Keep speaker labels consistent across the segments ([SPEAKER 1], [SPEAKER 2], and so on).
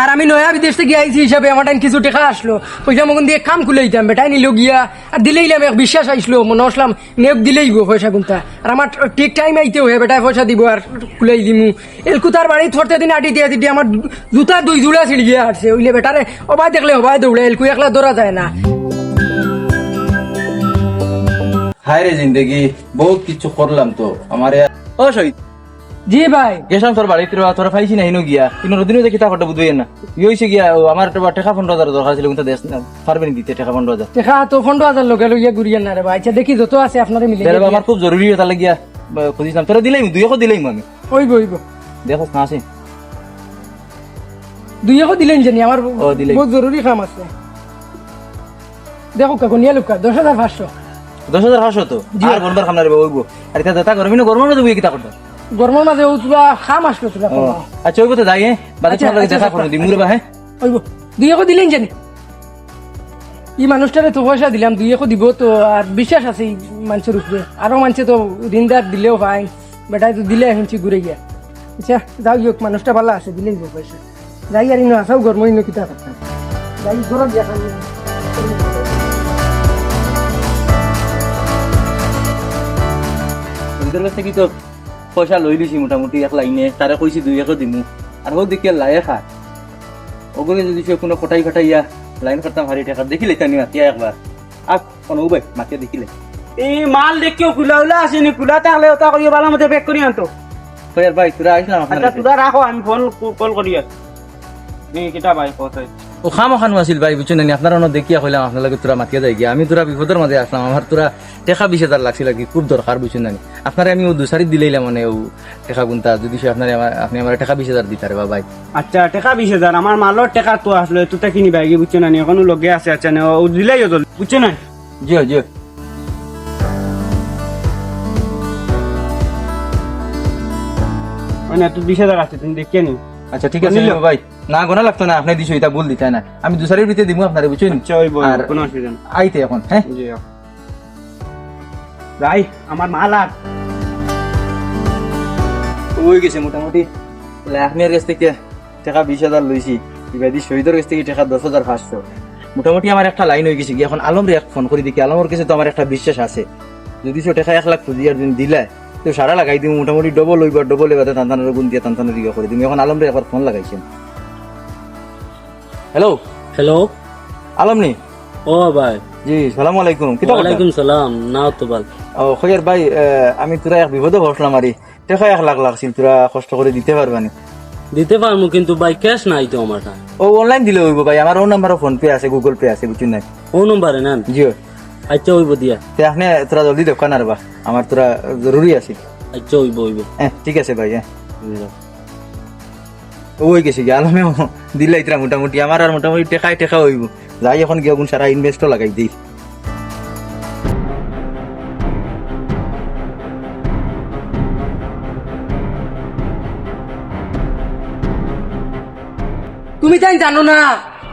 [SPEAKER 1] আর আমি নয়া বিদেশ থেকে আইছি হিসাবে আমার টাইম কিছু টাকা আসলো। পয়সা মগন দিয়ে কাম খুলে দিতাম বেটাই নিল গিয়া। আর দিলেইলাম এক বিশ্বাস আইসলো মনে আসলাম নেক দিলেই গো পয়সা কোনটা আর আমার ঠিক টাইম আইতে হয়ে বেটায় পয়সা দিব আর খুলেই দিমু। এলকু তার বাড়ি থরতে দিন আটি দিয়ে দিদি আমার জুতা দুই জুড়া ছিড় গিয়া আসছে ওইলে বেটারে অবাই দেখলে অবাই দৌড়ে এলকু একলা দৌড়া যায় না।
[SPEAKER 2] হায় রে জিন্দগি বহুত কিছু করলাম তো আমার ও শহীদ
[SPEAKER 1] জি ভাই।
[SPEAKER 2] গেছিলাম তোর বাড়িতে রে, তোরা পাইছি না হিনো গিয়া। কিন্তু নদিনও দেখি তা করতে বুঝবেন না। ই হয়েছে গিয়া ও, আমার একটা টাকা পনেরো হাজার দরকার ছিল কিন্তু দেশ না পারবেন দিতে টাকা পনেরো হাজার।
[SPEAKER 1] দেখা তো পনেরো হাজার লোকে লইয়া ঘুরিয়ে না রে ভাই আচ্ছা দেখি যত আছে আপনারা মিলে
[SPEAKER 2] আমার খুব জরুরি তাহলে গিয়া বা, খুঁজিছিলাম তোরা দিলেই দুই এখন দিলেই আমি
[SPEAKER 1] ওইব ওইব
[SPEAKER 2] দেখো না আছে।
[SPEAKER 1] দুই একো দিলেন জানি আমার বহুত জরুরি কাম আছে। দেখো কাকু নিয়ে লুকা দশ হাজার পাঁচশো।
[SPEAKER 2] দশ হাজার পাঁচশো তো? আর বলবার খাম না রে ওইব আর এটা দাতা গরমি না গরমের মধ্যে বুয়ে কিতা করতো
[SPEAKER 1] গরমের মাঝে তুলা খাম আসলো তুলা
[SPEAKER 2] আচ্ছা ওইব তো যাই হ্যাঁ বাদে তোমার দেখা। করে দিই মুরে বা হ্যাঁ
[SPEAKER 1] ওইব দুই একো দিলেন জানি ই মানুষটারে তো পয়সা দিলাম দুই একো দিব তো আর বিশ্বাস আছে এই মানুষের উপরে আরও মানুষে তো ঋণদার দিলেও ভাই বেটাই তো দিলে শুনছি ঘুরে গিয়া আচ্ছা যাও হোক মানুষটা ভালো আছে দিলেই দিব পয়সা যাই আর ইনো আসাও গরম ইনো কিতা করতাম যাই গিয়া খাম।
[SPEAKER 2] ওদের কাছ থেকে তো পয়সা লই লিছি মোটামুটি এক লাইনে তারে কইছি দুই একো দিমু। আর ও দেখি লাইয়ে খা ওগুলো যদি সে কোনো ফটাই ফাটাইয়া লাইন করতাম হারি টাকা দেখিলে তানি মাতিয়া একবার আপ কোনো উবাই মাতিয়া দেখিলে।
[SPEAKER 3] এই মাল দেখিও কুলা উলা আসেনি খোলা থাকলে ওটা করিও ভালো মতো প্যাক করি আনতো
[SPEAKER 2] কয়ার ভাই তোরা আইসলাম আপনার
[SPEAKER 3] আচ্ছা। তোরা রাখো আমি ফোন কল করি আর কিটা ভাই কথা
[SPEAKER 2] ও খাম খানো আছিল ভাই বুঝছেন নি আপনার অন্য দেখিয়া কইলাম আপনার তোরা মাতিয়া যাই গিয়া আমি তোরা বিপদের মাঝে আসলাম আমার তোরা টেকা বিশ হাজার লাগছিল আর কি খুব দরকার বুঝছেন না আপনারে আমি ও দুসারি দিলেইলাম মানে ও টেকা গুনতা যদি সে আপনার আপনি আমার টাকা বিশ হাজার দিতারে বা ভাই।
[SPEAKER 3] আচ্ছা টাকা বিশ হাজার আমার মালৰ টেকা তো আসলো তুটা কিনি বাইগে বুঝছ না এখনও লগে আছে আচ্ছা নে ও দিলাই জল বুঝছ না
[SPEAKER 2] জিও জিও।
[SPEAKER 3] মানে তুই বিশ হাজার আছে তুমি দেখিয়ে নি
[SPEAKER 2] আচ্ছা ঠিক আছে? ভাই না গোনা লাগতো না আপনি দিছো এটা ভুল দিতে না? আমি দুসারির ভিতরে দিমু আপনারে বুঝছেন?
[SPEAKER 3] আচ্ছা
[SPEAKER 2] আর
[SPEAKER 3] কোনো অসুবিধা
[SPEAKER 2] আইতে এখন হ্যাঁ?
[SPEAKER 3] জি ভাই আমার মাল আর
[SPEAKER 2] ওই গেছে মোটামুটি। লাখমিয়ার কাছ থেকে টাকা বিশ হাজার লইছি ইবাদি শহীদের কাছ থেকে টাকা দশ হাজার পাঁচশো। মোটামুটি আমার একটা লাইন হয়ে গেছে কি এখন আলম রে ফোন করে দেখি আলমের কাছে তো আমার একটা বিশ্বাস আছে। যদি সে টাকা এক লাখ খুঁজি আর দিন দিলে তো সারা লাগাই দিম মোটামুটি ডবল হইবার ডবল এবার তান্তানের গুণ দিয়ে তান্তানের দিকে করে দিম। এখন আলম রে একবার ফোন লাগাইছেন। হ্যালো
[SPEAKER 4] হ্যালো
[SPEAKER 2] আলম নি
[SPEAKER 4] ও ভাই।
[SPEAKER 2] জি সালাম আলাইকুম। কিতা?
[SPEAKER 4] ওয়ালাইকুম সালাম। নাও তো ভালো
[SPEAKER 2] ও খয়ার ভাই আমি তোরা এক বিপদে বসলাম আরে। টাকা এক লাখ লাগছিল তোরা কষ্ট করে দিতে পারবানি
[SPEAKER 4] দিতে পারব কিন্তু ভাই ক্যাশ নাই তো আমার।
[SPEAKER 2] ও অনলাইন দিলে হইব ভাই। আমার ও নাম্বারও ফোন পে আছে গুগল পে আছে বুঝছেন না
[SPEAKER 4] ও নম্বরে নেন?
[SPEAKER 2] জিও
[SPEAKER 4] আচ্ছা হইব দিয়া।
[SPEAKER 2] তে আপনি তোরা জলদি দোকান আর বা আমার তোরা জরুরি আছে।
[SPEAKER 4] আচ্ছা হইব হইব।
[SPEAKER 2] হ্যাঁ ঠিক আছে ভাই হ্যাঁ। ওই গেছে গিয়ে। আলমে দিলাই ইতরা মোটামুটি। আমার আর মোটামুটি টেকাই টেকা হইব। যাই এখন গিয়ে সারা ইনভেস্টও লাগাই দিই।
[SPEAKER 1] তুমি তাই জানো না?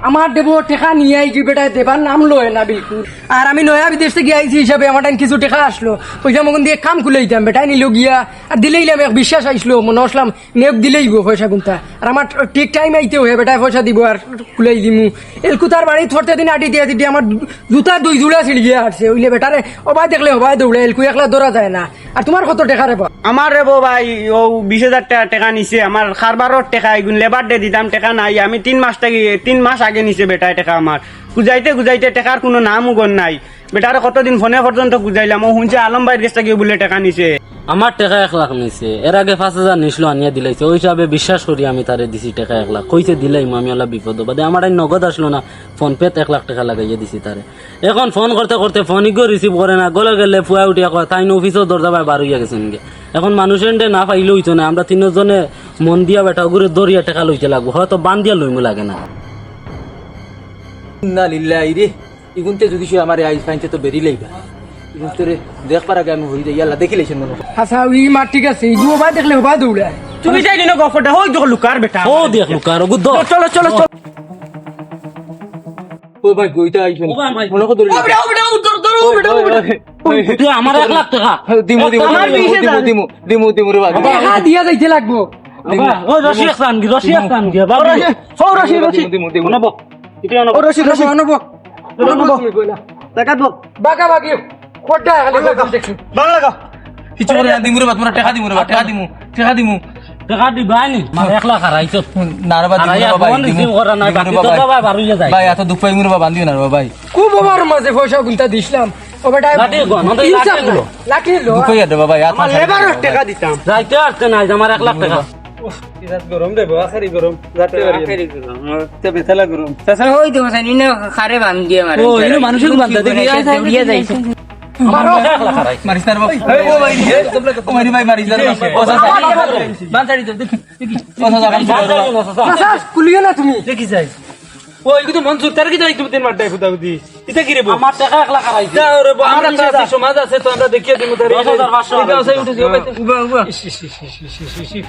[SPEAKER 1] আমার দেবো টেকা নিয়ে আই কি বেটা দেবার নাম লয় না বিলকুল। আর আমি নয়া বিদেশ থেকে আইছি হিসাবে আমার টাইম কিছু টাকা আসলো। পয়সা মগন দিয়ে কাম খুলে দিতাম বেটাই নিল গিয়া। আর দিলেইলাম এক বিশ্বাস আইসলো মনে আসলাম নেক দিলেই গো পয়সা গুনতা আর আমার ঠিক টাইম আইতে হয়ে বেটায় পয়সা দিব আর খুলেই দিমু। এলকু তার বাড়ি থরতে দিন আটি দিয়ে দিদি আমার জুতা দুই জুড়া ছিড় গিয়া আসছে ওইলে বেটারে, অবাই দেখলে অবাই দৌড়ে, এলকু একলা দৌড়া যায় না। আর তোমার কত টেকা রে বা
[SPEAKER 3] আমার রে বউ ভাই, ও বিশ হাজার টাকা টাকা নিছে। আমার খারবারর টেকা লেবার ডে দিতাম, টেকা নাই। আমি তিন মাস থেকে, তিন মাস আগে নিছে বেটায় টেকা আমার গুজাইতে গুজাইতে টাকার কোনো নাম উগন নাই। বেটারে কতদিন ফোনে পর্যন্ত গুজাইলাম ও শুনছে আলম ভাইয়ের কাছ থেকে বলে টাকা নিছে?
[SPEAKER 4] আমার টাকা এক লাখ নিছে। এর আগে পাঁচ হাজার নিছিল, আনিয়া দিলাইছে ওই হিসাবে বিশ্বাস করি আমি তারে দিছি টাকা এক লাখ। কইছে দিলাইম আমি ওলা বিপদ বাদে। আমার এই নগদ আসলো না, ফোন পেতে এক লাখ টাকা লাগাইয়া দিছি তারে এখন ফোন করতে করতে ফোন ইগো রিসিভ করে না। গলে গেলে ফুয়া উঠিয়া কয় তাই অফিসও দরজা বাই বার হইয়া গেছেন গে এখন মানুষের না পাইলে হইতো না। আমরা তিনজনে মন দিয়া বেটা ওগুলো দরিয়া টাকা লইতে লাগবো। হয়তো বান দিয়া লইমু লাগে না।
[SPEAKER 2] না লিল্লাই রে ইগুনতে যদি সে আমার আইস ফাইনতে তো বেরিলেই বা ইগুন তোরে দেখবার আগে আমি হই যাই ইয়াল্লা দেখি লেছেন মনে হয়।
[SPEAKER 1] আচ্ছা ই মার ঠিক আছে ইগু অবাই দেখলে অবাই দৌড়ে
[SPEAKER 3] তুমি চাইলি না গফরটা হই দেখো লুকার বেটা
[SPEAKER 4] ও দেখ লুকার ওগু দ
[SPEAKER 3] চলো চলো চলো
[SPEAKER 2] ও ভাই গইতা আইছেন
[SPEAKER 4] ও ভাই, ভাই।
[SPEAKER 2] মনে কত
[SPEAKER 4] তুই আমার এক লাখ টাকা
[SPEAKER 2] দিমু দিমু দিমু দিমু দিমু দিমু রে বাবা
[SPEAKER 1] দিয়া যাইতে লাগবো
[SPEAKER 4] বাবা, ওই রশি দি, রশি একখান দি, বাবা।
[SPEAKER 1] ও রশি রশি
[SPEAKER 3] অনব এটা অনব
[SPEAKER 1] ও রশি রশি অনবক অনবক
[SPEAKER 3] টাকা দো
[SPEAKER 1] বাগা বাগি। কোডা খালি? দেখছি
[SPEAKER 3] বাংলা লাগা
[SPEAKER 2] কিছু করে না দিমু রে বা তোমরা টাকা দিমু রে বা টাকা দিমু টাকা দিমু।
[SPEAKER 4] টাকা দিবাই নি? মার এক লাখ হারাইছো।
[SPEAKER 2] না রে বা দিমু
[SPEAKER 4] ফোন
[SPEAKER 2] দিমু।
[SPEAKER 4] করা নাই, বাকি তো। বাবা বারুইয়া যায়।
[SPEAKER 2] ভাই এত দুঃখ পাই মুরে বা বান্ধিও না রে ভাই
[SPEAKER 1] খুব ওভার মাঝে পয়সা গুনতা দিছিলাম
[SPEAKER 4] লাঠি গো, নয়তো লাঠি।
[SPEAKER 1] লো।
[SPEAKER 2] দুঃখ ইয়া রে বা ভাই
[SPEAKER 3] আমার লেবারর টাকা দিতাম
[SPEAKER 4] যাইতে আসতে নাই, আমার এক লাখ টাকা।
[SPEAKER 3] গরম রে বাবা খারি গরম যাতে পারি তে বেথালা গরম
[SPEAKER 5] তাছাড়া ওই তো মশাই নিনে খারে বান দিয়ে মারে
[SPEAKER 4] ও, এগুলো মানুষের বান্ধা দেখি, আয়, আয়,
[SPEAKER 5] যাইছে
[SPEAKER 4] আমার এক লাখ হারাইছে।
[SPEAKER 2] মারিস না রে বা ও ভাই ও মারি ভাই মারিস না রে বা ও সাসা বান ছাড়ি দে দেখি ও সাসা কাম করে
[SPEAKER 1] চাচা কুলিও না তুমি
[SPEAKER 3] দেখি যাই ও এগুলো তো মন সুতার কি যাই তুমি তিন মারটাই ফুটা ফুটি এটা কি রে
[SPEAKER 4] আমার টাকা এক লাখ হারাইছে।
[SPEAKER 3] আমরা তো আছি, সমাজ আছে তো আমরা দেখিয়ে দিমু তার। এটা আছে উঠে যাও উবা উবা।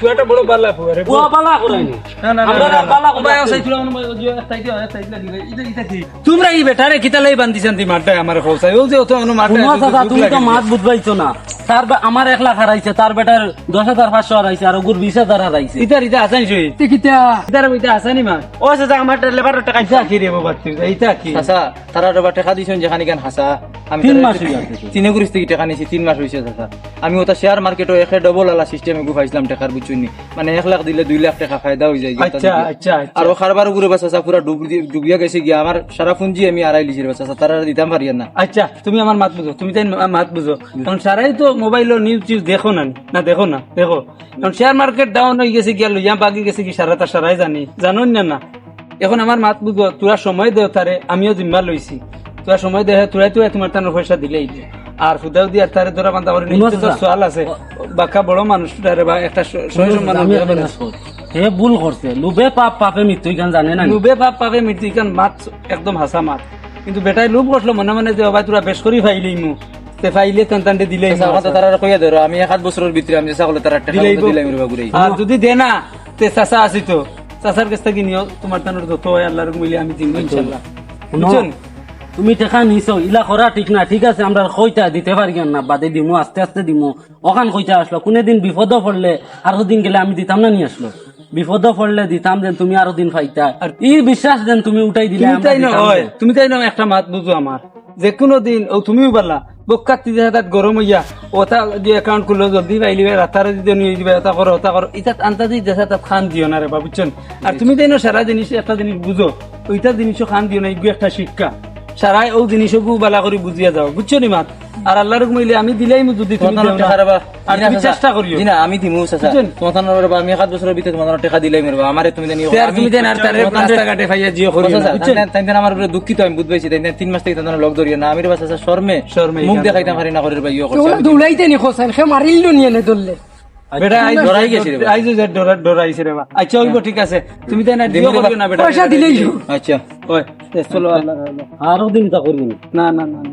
[SPEAKER 3] ফুয়াটা বড় বালা রে
[SPEAKER 4] বুয়া বালা করাইনি।
[SPEAKER 3] না। না
[SPEAKER 4] আমরা না বালা
[SPEAKER 3] ভাই
[SPEAKER 4] করাইনি।
[SPEAKER 3] সাইড তুলা অনুময় যে আছে লাগি এটা এটা কি? তোমরা এই বেটারে কিতালাই বান্ধিছেন দি মারটাই আমার ও যে
[SPEAKER 4] চাচা, তুমি তো মাত বুঝবাইছো না। তার আমার এক লাখ হারাইছে তার বেটার দশ হাজার পাঁচশো হারাইছে আর ওগুর বিশ হাজার হারাইছে।
[SPEAKER 3] ইতার ইতা আসানি সই
[SPEAKER 1] কিতা?
[SPEAKER 3] ইতার ইতা আসানি মা। ও সাজা আমার লেবার টাকা ইতা কি রে বাবা ইতা কি?
[SPEAKER 2] চাচা তারা রে বা টাকা দিছেন যেখানে কেন হাসা? আমি
[SPEAKER 4] তিন মাস
[SPEAKER 2] তিনে থেকে টাকা নিয়েছি তিন মাস হয়েছে চাচা। আমি ওটা শেয়ার মার্কেটও একে ডবল আলা সিস্টেমে গুফাইছিলাম টাকার বুঝুনি মানে এক লাখ দিলে দুই লাখ টাকা ফায়দা হয়ে যায়
[SPEAKER 3] আচ্ছা আচ্ছা আচ্ছা।
[SPEAKER 2] আর ও খারবার গুরে বা চাচা পুরা ডুবিয়া গেছে গিয়া। আমার সারা পুঞ্জি আমি আড়াই লিছি রে বা চাচা তারা দিতাম পারি না।
[SPEAKER 3] আচ্ছা তুমি আমার মাত বুঝো তুমি তাই মাত বুঝো। কারণ সারাই তো মোবাইল নিউজ টিউজ দেখো না না দেখো না দেখো। কারণ শেয়ার মার্কেট ডাউন হয়ে গেছে গিয়া লইয়া বাকি গেছে কি সারা তার সারাই জানি। জানো না না? এখন আমার মাত বুঝো তোরা সময় দেও তারে আমিও জিম্মা লইছি। তোরা সময় দেহে তোরাই তোরা তোমার তার পয়সা দিলেই আর ফুদাও দিয়ে তারে ধরা বান্ধা করে তো। সোয়াল আছে। বাক্কা বড় মানুষ তারে বা একটা।
[SPEAKER 4] হে ভুল করছে। লুবে পাপ পাপে মৃত্যু ইখান জানে না
[SPEAKER 3] লুবে বাপ পাবে মৃত্যু কান মাত একদম হাসা মাত। কিন্তু বেটাই লোভ করল মনে মনে যে ভাই তোরা বেশ করি ফাইলি মু। তে ফাইলে তান তান্ডে দিলেই
[SPEAKER 2] চাচা কথা তারা কইয়া ধরো আমি এক আধ বছরের ভিতরে আমি চাকলে তারা
[SPEAKER 3] দিলেই আর যদি দে না তে চাচা আছি তো। চাচার কাছ থেকে নিও তোমার তানোর যত হয় আল্লাহর মিলে আমি দিন ইনশাল্লাহ। বুঝছেন?
[SPEAKER 4] তুমি টাকা নিছো ইলা করা ঠিক না ঠিক আছে আমরা কইতা দিতে পারি না বাদে দিমু আস্তে আস্তে দিমু। ওখান কইতা আসলো কোনে দিন বিপদ পড়লে আরও দিন গেলে আমি দিতাম না নিয়ে আসলো। বিপদ পড়লে দিতাম দেন তুমি আরও দিন ফাইতা। আর ই বিশ্বাস দেন তুমি উঠাই দিলে
[SPEAKER 3] তুমি তাই না হয় তুমি তাই না একটা মাত বুঝো আমার যে কোনো দিন ও তুমিও পারলা বক্কাত তিন হাজার গরম হইয়া, ওটা দিয়ে অ্যাকাউন্ট খুললো জলদি পাইলিবে রাতারে যদি নিয়ে দিবে, ওটা করো ওটা করো। ইটা আনতা দিয়ে দেখা তাত খান দিও না রে বা বুঝছেন? আর তুমি তাই না সারা জিনিস, একটা জিনিস বুঝো, ওইটা জিনিসও খান দিও না এগুলো একটা শিক্ষা। সারাই ও জিনিসও বালা করে বুঝিয়া যাও, বুঝছ নি মাত? আর আল্লাহর মিলে আমি দিলেই মু যদি তুমি
[SPEAKER 2] তোমার
[SPEAKER 3] না। আর তুমি চেষ্টা করিও।
[SPEAKER 2] না আমি দিমু চাচা? তোমার তানোর রে বা আমি এক বছরের ভিতরে তোমার টাকা দিলাই মেরবা। আমারে তুমি জানি
[SPEAKER 3] আর তুমি দেন আর তারে রাস্তাঘাটে ফাইয়া জিও করিও বুঝছেন?
[SPEAKER 2] তাই আমার উপরে দুঃখিত আমি বুঝবাইছি তাই তিন মাস থেকে তাদের লগ ধরিয়া না। আমি রে চাচা শর্মে।
[SPEAKER 3] শর্মে
[SPEAKER 2] মুখ। দেখাইতাম পারি না করে বা ইয়ে
[SPEAKER 1] তোমরা
[SPEAKER 2] করছে
[SPEAKER 1] দৌড়াইতে নি খোসাইন। সে মারিল নিয়ে নে ধরলে।
[SPEAKER 3] বেটা আইজ
[SPEAKER 2] ডরাই গেছি রে বা।
[SPEAKER 3] যে ডরা ডরাইছে রে আচ্ছা হইব ঠিক আছে। তুমি তাই না দিও
[SPEAKER 2] দিমু রে বা।
[SPEAKER 3] করিও না বেটা।
[SPEAKER 1] পয়সা দিলেই
[SPEAKER 2] আচ্ছা।
[SPEAKER 3] ওই চলো আল্লাহ
[SPEAKER 4] আরও দিন তা করবি না।
[SPEAKER 3] না না না না।